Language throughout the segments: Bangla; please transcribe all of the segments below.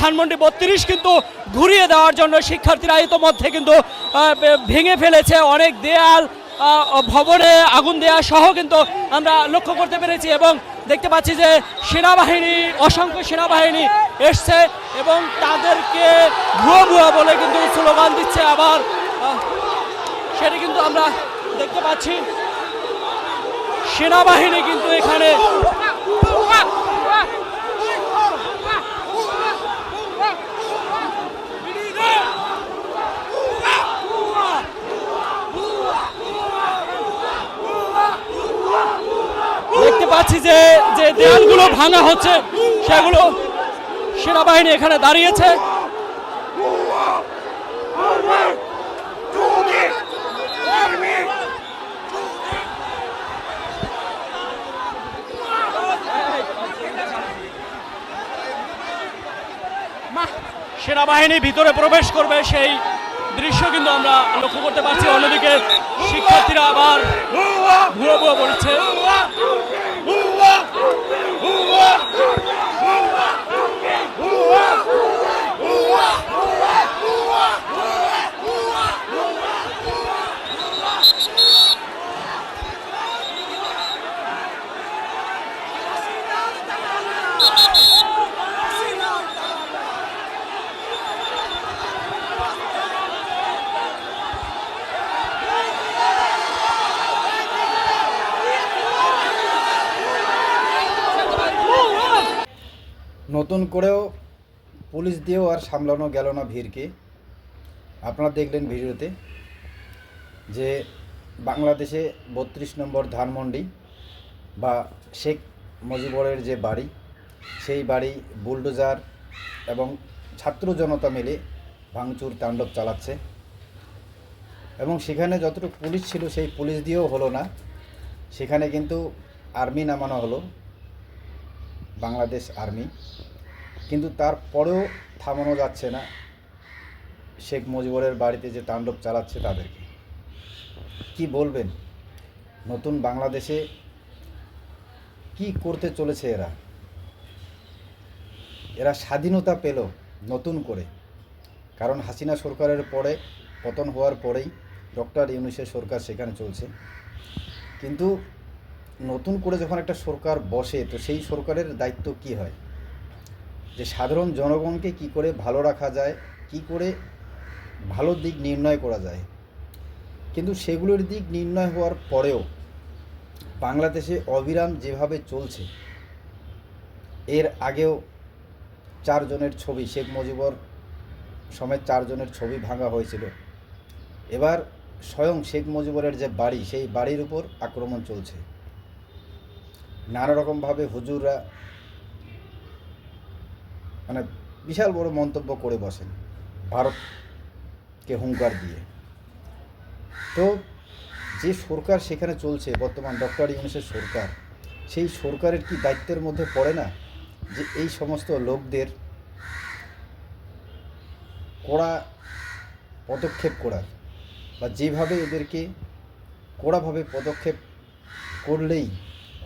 ধানমন্ডি বত্রিশ কিন্তু ঘুরিয়ে দেওয়ার জন্য শিক্ষার্থীরা ইতোমধ্যে কিন্তু ভেঙে ফেলেছে। অনেক দেয়াল ভবনে আগুন দেওয়া সহ কিন্তু আমরা লক্ষ্য করতে পেরেছি এবং দেখতে পাচ্ছি যে সেনাবাহিনী, অসংখ্য সেনাবাহিনী এসছে এবং তাদেরকে ভুয়া ভুয়া বলে কিন্তু স্লোগান দিচ্ছে আবার। সেটা কিন্তু আমরা দেখতে পাচ্ছি। সেনাবাহিনী কিন্তু এখানে পাচ্ছি যে যে দেয়ালগুলো ভাঙা হচ্ছে, সেগুলো সেনাবাহিনী এখানে দাঁড়িয়েছে। সেনাবাহিনী ভিতরে প্রবেশ করবে, সেই দৃশ্য কিন্তু আমরা লক্ষ্য করতে পারছি। অন্যদিকে শিক্ষার্থীরা আবার ভুয়ো ভুয়ো বলছে নতুন করেও পুলিশ দিয়েও আর সামলানো গেল না ভিড়কে। আপনারা দেখলেন ভিডিওতে যে বাংলাদেশে বত্রিশ নম্বর ধানমন্ডি বা শেখ মুজিবরের যে বাড়ি, সেই বাড়ি বুলডোজার এবং ছাত্র জনতা মিলে ভাঙচুর, তাণ্ডব চালাচ্ছে এবং সেখানে যতটুকু পুলিশ ছিল সেই পুলিশ দিয়েও হলো না। সেখানে কিন্তু আর্মি নামানো হলো। বাংলাদেশ আর্মি। কিন্তু তারপরেও থামানো যাচ্ছে না শেখ মুজিবরের বাড়িতে যে তাণ্ডব চালাচ্ছে তাদেরকে। কি বলবেন? নতুন বাংলাদেশে কি করতে চলেছে এরা? এরা স্বাধীনতা পেল নতুন করে। কারণ হাসিনা সরকারের পরে, পতন হওয়ার পরেই ডক্টর ইউনুসের সরকার সেখানে চলছে। কিন্তু নতুন করে যখন একটা সরকার বসে, তো সেই সরকারের দায়িত্ব কি হয়? যে সাধারণ জনগণকে কি করে ভালো রাখা যায়, কি করে ভালো দিক নির্ণয় করা যায়। কিন্তু সেগুলোর দিক নির্ণয় হওয়ার পরেও বাংলাদেশে অবিরাম যেভাবে চলছে, এর আগেও চারজনের ছবি, শেখ মুজিবর সমেত চারজনের ছবি ভাঙা হয়েছিল। এবার স্বয়ং শেখ মুজিবরের যে বাড়ি, সেই বাড়ির উপর আক্রমণ চলছে। নানা রকমভাবে হুজুররা মানে বিশাল বড় মন্তব্য করে বসেন ভারতকে হুঙ্কার দিয়ে। তো যে সরকার সেখানে চলছে, বর্তমান ডক্টর ইউনুসের সরকার, সেই সরকারের কি দায়িত্বের মধ্যে পড়ে না যে এই সমস্ত লোকদের কড়া পদক্ষেপ করার বা যেভাবে এদেরকে কড়াভাবে পদক্ষেপ করলেই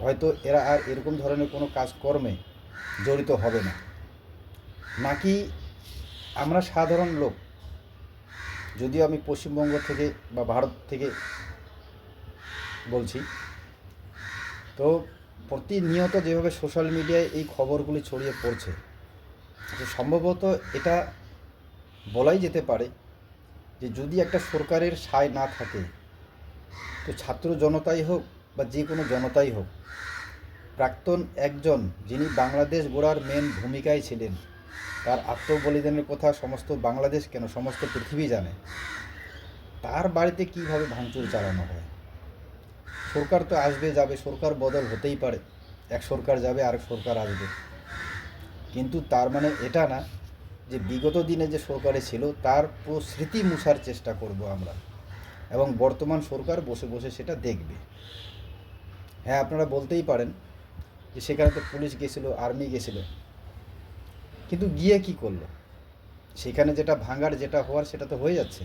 হয়তো এরা আর এরকম ধরনের কোনো কাজকর্মে জড়িত হবে না। নাকি আমরা সাধারণ লোক, যদিও আমি পশ্চিমবঙ্গ থেকে বা ভারত থেকে বলছি, তো প্রতিনিয়ত যেভাবে সোশ্যাল মিডিয়ায় এই খবরগুলি ছড়িয়ে পড়ছে সম্ভবত এটা বলাই যেতে পারে যে যদি একটা সরকারের সায় না থাকে, তো ছাত্র জনতাই হোক বা যে কোনো জনতাই হোক। প্রাক্তন একজন যিনি বাংলাদেশ গোড়ার মেন ভূমিকায় ছিলেন, তার আত্মবলিদানের কথা সমস্ত বাংলাদেশ কেন সমস্ত পৃথিবী জানে, তার বাড়িতে কীভাবে ভাঙচুর চালানো হয়? সরকার তো আসবে, যাবে, সরকার বদল হতেই পারে। এক সরকার যাবে, আরেক সরকার আসবে। কিন্তু তার মানে এটা না যে বিগত দিনে যে সরকারে ছিল, তার পুরো স্মৃতি মুছার চেষ্টা করব আমরা। এবং বর্তমান সরকার বসে বসে সেটা দেখবে। হ্যাঁ আপনারা বলতেই পারেন যে সেখানে তো পুলিশ গেছিল, আর্মি গেছিল। কিন্তু গিয়ে কি করল? সেখানে যেটা ভাঙার যেটা হওয়ার সেটা তো হয়ে যাচ্ছে।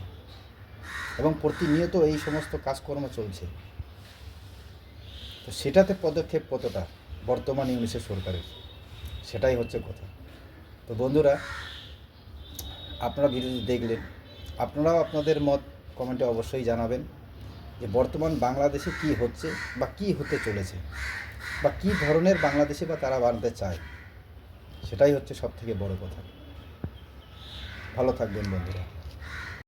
এবং প্রতিনিয়ত এই সমস্ত কাজকর্ম চলছে। তো সেটাতে পদক্ষেপ কতটা বর্তমান ইংলিশের সরকারের? সেটাই হচ্ছে কথা। তো বন্ধুরা, আপনারা ভিডিওটি দেখলেন। আপনারাও আপনাদের মত কমেন্টে অবশ্যই জানাবেন। যে বর্তমান বাংলাদেশে কি হচ্ছে বা কি হতে চলেছে বা কি ধরনের বাংলাদেশে বা তারা বানাতে চায়, সেটাই হচ্ছে সব থেকে বড় কথা। ভালো থাকবেন বন্ধুরা।